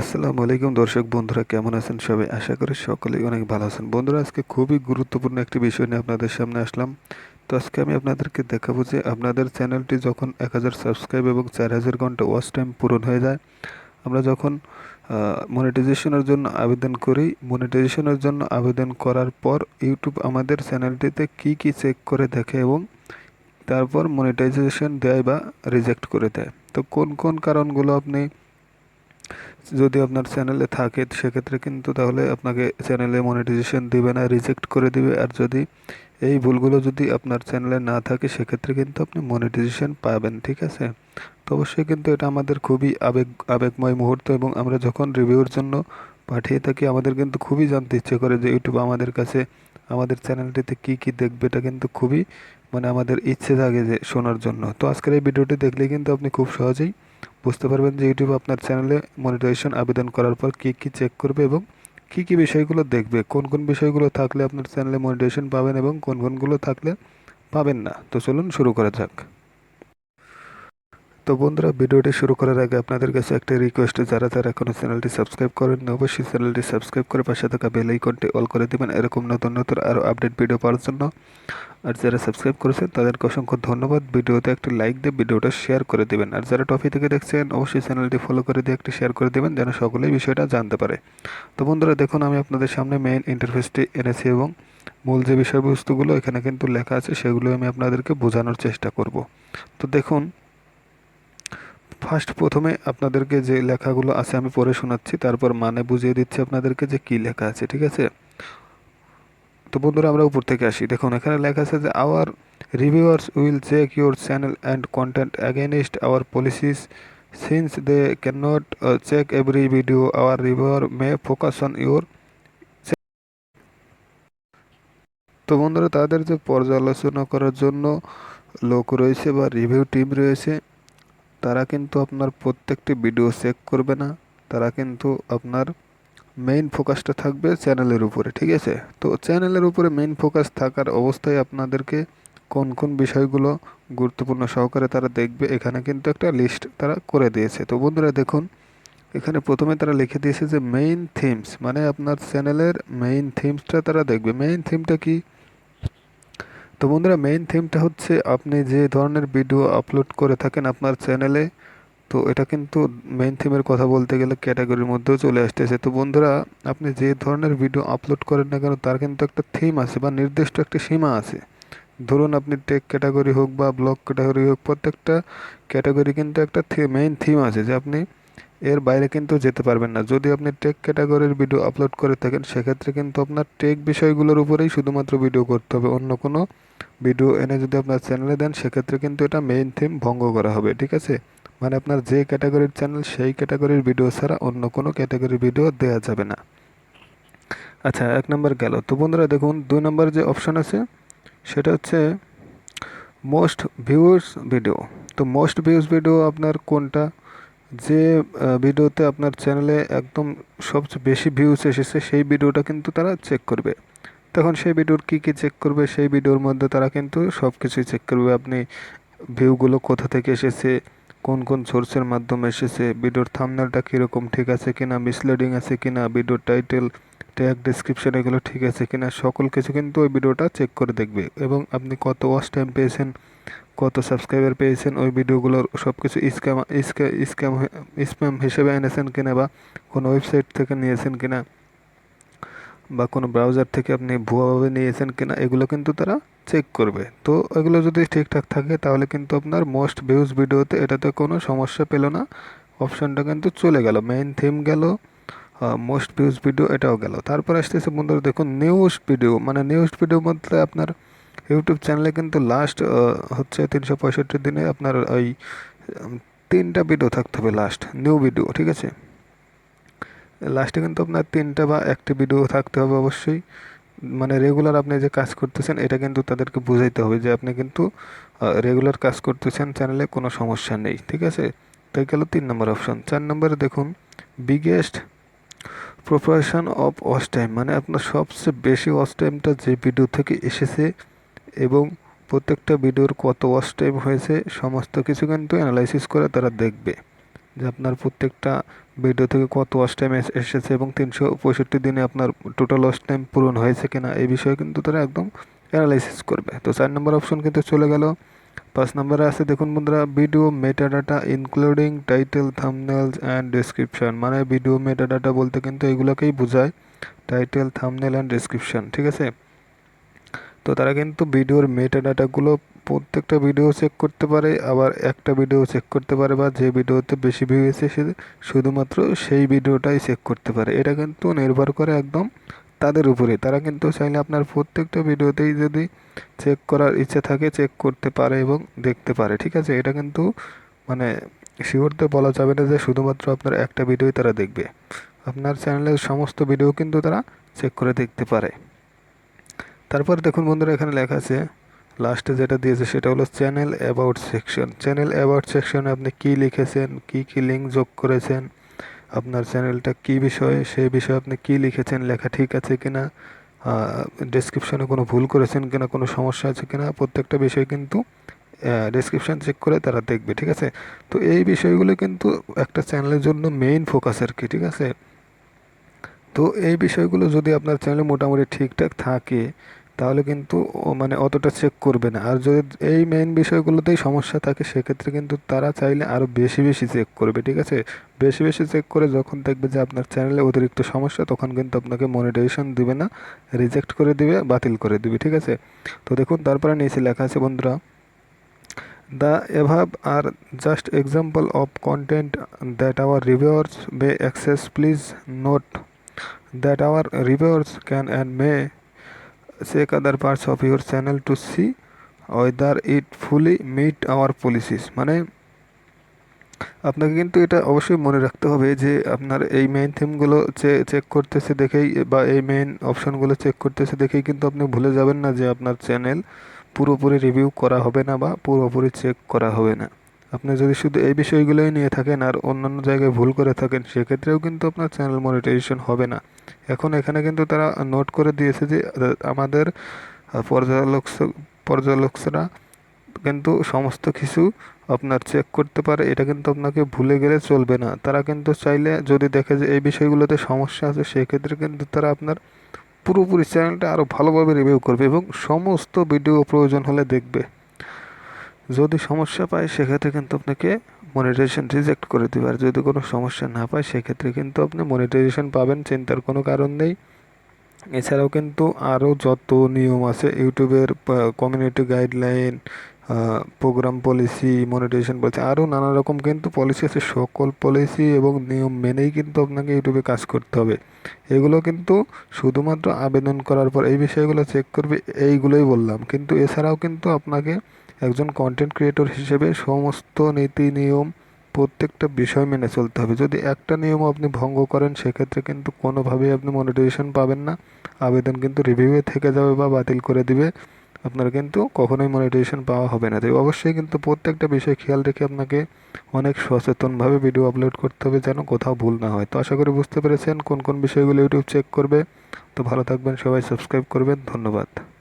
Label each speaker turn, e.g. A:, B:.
A: আসসালামু আলাইকুম দর্শক বন্ধুরা, কেমন আছেন সবাই? আশা করি সকলেই অনেক ভালো আছেন। বন্ধুরা, আজকে খুবই গুরুত্বপূর্ণ একটি বিষয় নিয়ে আপনাদের সামনে আসলাম। তো আজকে আমি আপনাদেরকে দেখাবো যে আপনাদের চ্যানেলটি যখন এক হাজার সাবস্ক্রাইব এবং চার হাজার ঘণ্টা ওয়াচ টাইম পূরণ হয়ে যায়, আমরা যখন মনিটাইজেশনের জন্য আবেদন করি মনিটাইজেশনের জন্য আবেদন করার পর ইউটিউব আমাদের চ্যানেলটিতে কি কি চেক করে দেখে এবং তারপর মনিটাইজেশন দেয় বা রিজেক্ট করে দেয়। তো কোন কোন কারণগুলো আপনি যদি আপনার চ্যানেলে থাকে, সেক্ষেত্রে কিন্তু তাহলে আপনাকে চ্যানেলে মনিটাইজেশন দিবে না রিজেক্ট করে দিবে। আর যদি এই ভুলগুলো যদি আপনার চ্যানেলে না থাকে, সেক্ষেত্রে কিন্তু আপনি মনিটাইজেশন পাবেন, ঠিক আছে? তো অবশ্যই কিন্তু এটা আমাদের খুবই আবেগ, আবেগময় মুহূর্ত এবং আমরা যখন রিভিউর জন্য পাঠিয়ে থাকি, আমাদের কিন্তু খুবই জানতে ইচ্ছে করে যে ইউটিউব আমাদের কাছে, আমাদের চ্যানেলটিতে কি কি দেখবে, এটা কিন্তু খুবই মানে আমাদের ইচ্ছে থাকে যে শোনার জন্য। তো আজকের এই ভিডিওটি দেখলে কিন্তু আপনি খুব সহজেই বুঝতে পারবেন যে ইউটিউব আপনার চ্যানেলে মনিটাইজেশন আবেদন করার পর কী কী চেক করবে এবং কী কী বিষয়গুলো দেখবে, কোন কোন বিষয়গুলো থাকলে আপনার চ্যানেলে মনিটাইজেশন পাবেন এবং কোন কোনগুলো থাকলে পাবেন না। তো চলুন শুরু করা যাক। তো বন্ধুরা, ভিডিওটি শুরু করার আগে আপনাদের কাছে একটা রিকোয়েস্ট যারা যারা এখনও চ্যানেলটি সাবস্ক্রাইব করেন অবশ্যই চ্যানেলটি সাবস্ক্রাইব করে পাশে থাকা বেল আইকনটি অল করে দেবেন। এরকম নতুন নতুন আরও আপডেট ভিডিও পাওয়ার জন্য। আর যারা সাবস্ক্রাইব করেছেন, তাদেরকে অসংখ্য ধন্যবাদ। ভিডিওতে একটি লাইক দিয়ে ভিডিওটা শেয়ার করে দেবেন। আর যারা টপি থেকে দেখছেন, অবশ্যই চ্যানেলটি ফলো করে দিয়ে একটি শেয়ার করে দেবেন, যেন সকলেই বিষয়টা জানতে পারে। তো বন্ধুরা, দেখুন, আমি আপনাদের সামনে মেইন ইন্টারফেসটি এনেছি এবং মূল যে বিষয়বস্তুগুলো এখানে কিন্তু লেখা আছে সেগুলো আমি আপনাদেরকে বোঝানোর চেষ্টা করব। তো দেখুন ফার্স্ট প্রথমে আপনাদেরকে যে লেখাগুলো আছে আমি পড়ে শোনাচ্ছি, তারপর মানে বুঝিয়ে দিচ্ছি আপনাদেরকে যে কী লেখা আছে, ঠিক আছে? তো বন্ধুরা, আমরা উপর থেকে আসি। দেখুন, এখানে লেখা আছে যে our reviewers will check your channel and content against our policies since they can not check every video our reviewer may focus on your তো বন্ধুরা, তাদের যে পর্যালোচনা করার জন্য লোক রয়েছে বা রিভিউ টিম রয়েছে তারা কিন্তু আপনার প্রত্যেকটি ভিডিও চেক করবে না। তারা কিন্তু আপনার মেইন ফোকাসটা থাকবে চ্যানেলের উপরে, ঠিক আছে? তো চ্যানেলের উপরে মেইন ফোকাস থাকার অবস্থায় আপনাদেরকে কোন কোন বিষয়গুলো গুরুত্বপূর্ণ সহকারে তারা দেখবে, এখানে কিন্তু একটা লিস্ট তারা করে দিয়েছে। তো বন্ধুরা দেখুন, এখানে প্রথমে তারা লিখে দিয়েছে যে মেইন থিমস মানে আপনার চ্যানেলের মেইন থিমসটা তারা দেখবে। মেইন থিমটা কি? তো বন্ধুরা মেইন থিমটা হচ্ছে আপনি যে ধরনের ভিডিও আপলোড করে থাকেন আপনার চ্যানেলে তো এটা কিন্তু মেইন থিমের কথা বলতে গেলে ক্যাটাগরির মধ্যেও চলে আসতেছে। তো বন্ধুরা, আপনি যে ধরনের ভিডিও আপলোড করেন না কেন, তার কিন্তু একটা থিম আছে বা নির্দিষ্ট একটা সীমা আছে। ধরুন আপনি টেক ক্যাটাগরি হোক বা ব্লগ ক্যাটাগরি হোক, প্রত্যেকটা ক্যাটাগরি কিন্তু একটা মেইন থিম আছে যে আপনি এর বাইরে কিন্তু যেতে পারবেন না। যদি আপনি টেক ক্যাটাগরির ভিডিও আপলোড করে থাকেন, সেক্ষেত্রে কিন্তু আপনার টেক বিষয়গুলোর উপরেই শুধুমাত্র ভিডিও করতে হবে। অন্য কোনো ভিডিও এনে যদি আপনার চ্যানেলে দেন, সেক্ষেত্রে কিন্তু এটা মেইন থিম ভঙ্গ করা হবে, ঠিক আছে? মানে আপনার যে ক্যাটাগরির চ্যানেল সেই ক্যাটাগরির ভিডিও ছাড়া অন্য কোনো ক্যাটাগরির ভিডিও দেওয়া যাবে না। আচ্ছা এক নম্বর গেল। তো বন্ধুরা, দেখুন, দুই নম্বর যে অপশান আছে, সেটা হচ্ছে মোস্ট ভিউজ ভিডিও তো মোস্ট ভিউজ ভিডিও আপনার কোনটা? যে ভিডিওতে আপনার চ্যানেলে একদম সবচেয়ে বেশি ভিউজ এসেছে, সেই ভিডিওটা কিন্তু তারা চেক করবে। তখন সেই ভিডিওর কী কী চেক করবে, সেই ভিডিওর মধ্যে তারা কিন্তু সব কিছুই চেক করবে। আপনি ভিউগুলো কোথা থেকে এসেছে, কোন কোন সোর্সের মাধ্যমে এসেছে, ভিডিওর থামনেলটা কীরকম ঠিক আছে কিনা মিসলিডিং আছে কিনা, ভিডিওর টাইটেল ট্যাগ ডিসক্রিপশন এগুলো ঠিক আছে কিনা, সকল কিছু কিন্তু ওই ভিডিওটা চেক করে দেখবে। এবং আপনি কত ওয়াচ টাইম পেয়েছেন কত সাবস্ক্রাইবার পেয়েছেন, ওই ভিডিওগুলোর সব কিছু স্ক্যাম স্ক্যাম স্প্যাম হিসেবে এনেছেন কিনা বা কোনো ওয়েবসাইট থেকে নিয়েছেন কিনা বা কোনো ব্রাউজার থেকে আপনি ভুয়াভাবে নিয়েছেন কিনা, এগুলো কিন্তু তারা চেক করবে। তো এগুলো যদি ঠিকঠাক থাকে, তাহলে কিন্তু আপনার মোস্ট ভিউজ ভিডিওতে এটাতে কোনো সমস্যা পেল না। অপশানটা কিন্তু চলে গেল মেইন থিম গেল মোস্ট ভিউজ ভিডিও এটাও গেল। তারপর আসতেছে বন্ধুরা, দেখুন নিউজ ভিডিও মানে নিউজ ভিডিও মধ্যে আপনার ইউটিউব চ্যানেলে কিন্তু লাস্ট হচ্ছে তিনশো পঁয়ষট্টি দিনে আপনার ওই তিনটা ভিডিও থাকতে হবে লাস্ট নিউ ভিডিও ঠিক আছে? লাস্টে কিন্তু আপনার তিনটা বা একটি ভিডিও থাকতে হবে অবশ্যই। মানে রেগুলার আপনি যে কাজ করতেছেন, এটা কিন্তু তাদেরকে বুঝাইতে হবে যে আপনি কিন্তু রেগুলার কাজ করতেছেন চ্যানেলে কোনো সমস্যা নেই, ঠিক আছে? তাই গেল তিন নম্বর অপশন চার নম্বরে দেখুন biggest proportion of watch time মানে আপনার সবচেয়ে বেশি ওয়াচ টাইমটা যে ভিডিও থেকে এসেছে এবং প্রত্যেকটা ভিডিওর কত ওয়াচ টাইম হয়েছে, সমস্ত কিছু কিন্তু অ্যানালাইসিস করে তারা দেখবে যে আপনার প্রত্যেকটা ভিডিও থেকে কত ওয়াচ টাইম এসেছে এবং তিনশো পঁয়ষট্টি দিনে আপনার টোটাল ওয়াচ টাইম পূরণ হয়েছে কিনা, এই বিষয়ে কিন্তু তারা একদম অ্যানালাইসিস করবে। তো চার নম্বর অপশন কিন্তু চলে গেল। পাঁচ নম্বরে আছে, দেখুন বন্ধুরা video meta data including title thumbnails and description মানে ভিডিও মেটা ডাটা বলতে কিন্তু এগুলোকেই বোঝায় টাইটেল থামনেল অ্যান্ড ডেসক্রিপশন ঠিক আছে? তো তারা কিন্তু ভিডিওর মেটাডাটাগুলো প্রত্যেকটা ভিডিও চেক করতে পারে, আবার একটা ভিডিও চেক করতে পারে বা যে ভিডিওতে বেশি ভিউ এসে সে শুধুমাত্র সেই ভিডিওটাই চেক করতে পারে। এটা কিন্তু নির্ভর করে একদম তাদের উপরে। তারা কিন্তু চাইলে আপনার প্রত্যেকটা ভিডিওতেই যদি চেক করার ইচ্ছে থাকে চেক করতে পারে এবং দেখতে পারে, ঠিক আছে? এটা কিন্তু মানে শিওরতে বলা যাবে না যে শুধুমাত্র আপনার একটা ভিডিওই তারা দেখবে। আপনার চ্যানেলের সমস্ত ভিডিও কিন্তু তারা চেক করে দেখতে পারে। তারপর দেখুন বন্ধুরা এখানে লেখা আছে লাস্টে যেটা দিয়েছে সেটা হলো channel about section channel about সেকশনে আপনি কি লিখেছেন, কি কি লিঙ্ক যোগ করেছেন, আপনার চ্যানেলটা কি বিষয়ে, সেই বিষয়ে আপনি কি লিখেছেন, লেখা ঠিক আছে কিনা ডেসক্রিপশনে কোনো ভুল করেছেন কিনা, কোনো সমস্যা আছে কিনা, প্রত্যেকটা বিষয় কিন্তু ডেসক্রিপশান চেক করে তারা দেখবে, ঠিক আছে? তো এই বিষয়গুলো কিন্তু একটা চ্যানেলের জন্য মেইন ফোকাস আর কি, ঠিক আছে? তো এই বিষয়গুলো যদি আপনার চ্যানেলে মোটামুটি ঠিকঠাক থাকে, তাহলে কিন্তু মানে অতটা চেক করবে না। আর যদি এই মেইন বিষয়গুলোতেই সমস্যা থাকে, সেক্ষেত্রে কিন্তু তারা চাইলে আরও বেশি বেশি চেক করবে, ঠিক আছে? বেশি বেশি চেক করে যখন দেখবে যে আপনার চ্যানেলে অতিরিক্ত সমস্যা, তখন কিন্তু আপনাকে মনিটাইজেশন দিবে না রিজেক্ট করে দিবে, বাতিল করে দিবে, ঠিক আছে? তো দেখুন, তারপরে নিচে লেখা আছে বন্ধুরা the above are just example of content that our reviewers may access please note that our reviewers can and may check other parts of your channel to see, whether it fully meet our policies. মানে আপনাকে কিন্তু এটা অবশ্যই মনে রাখতে হবে যে, আপনার এই মেইন থিমগুলো চেক করতেছে দেখেই, বা এই মেইন অপশনগুলো চেক করতেছে দেখেই কিন্তু আপনি ভুলে যাবেন না যে আপনার চ্যানেল পুরোপুরি রিভিউ করা হবে না বা পুরোপুরি চেক করা হবে না। আপনি যদি শুধু এই বিষয়গুলোই নিয়ে থাকেন আর অন্যান্য জায়গায় ভুল করে থাকেন, সেক্ষেত্রেও কিন্তু আপনার চ্যানেল মনিটাইজেশন হবে না। এখন এখানে কিন্তু তারা নোট করে দিয়েছে যে আমাদের পর্যালোক পর্যালোকরা কিন্তু সমস্ত কিছু আপনার চেক করতে পারে, এটা কিন্তু আপনাকে ভুলে গেলে চলবে না। তারা কিন্তু চাইলে যদি দেখে যে এই বিষয়গুলোতে সমস্যা আছে, সেক্ষেত্রে কিন্তু তারা আপনার পুরোপুরি চ্যানেলটা আরও ভালোভাবে রিভিউ করবে এবং সমস্ত ভিডিও প্রয়োজন হলে দেখবে। যদি সমস্যা পায়, সেক্ষেত্রে কিন্তু আপনাকে মনিটাইজেশন রিজেক্ট করে দেবে। আর যদি কোনো সমস্যা না পায়, সেক্ষেত্রে কিন্তু আপনি মনিটাইজেশন পাবেন, চিন্তার কোনো কারণ নেই। এছাড়াও কিন্তু আরও যত নিয়ম আছে, ইউটিউবের community guideline program policy monetization policy আরও নানা রকম কিন্তু পলিসি আছে। সকল পলিসি এবং নিয়ম মেনেই কিন্তু আপনাকে ইউটিউবে কাজ করতে হবে। এগুলো কিন্তু শুধুমাত্র আবেদন করার পর এই বিষয়গুলো চেক করবে, এইগুলোই বললাম। কিন্তু এছাড়াও কিন্তু আপনাকে একজন কন্টেন্ট ক্রিয়েটর হিসেবে সমস্ত নীতি, নিয়ম প্রত্যেকটা বিষয় মেনে চলতে হবে। যদি একটা নিয়ম আপনি ভঙ্গ করেন, সেক্ষেত্রে কিন্তু কোনোভাবেই আপনি মনিটাইজেশন পাবেন না। আবেদন কিন্তু রিভিউয়ে থেকে যাবে বা বাতিল করে দিবে। আপনার কিন্তু কখনোই মনিটাইজেশন পাওয়া হবে না। তাই অবশ্যই কিন্তু প্রত্যেকটা বিষয় খেয়াল রেখে আপনাকে অনেক সচেতনভাবে ভিডিও আপলোড করতে হবে, যেন কোথাও ভুল না হয়। তো আশা করি বুঝতে পেরেছেন কোন কোন বিষয়গুলো ইউটিউব চেক করবে। তো ভালো থাকবেন, সবাই সাবস্ক্রাইব করবেন। ধন্যবাদ।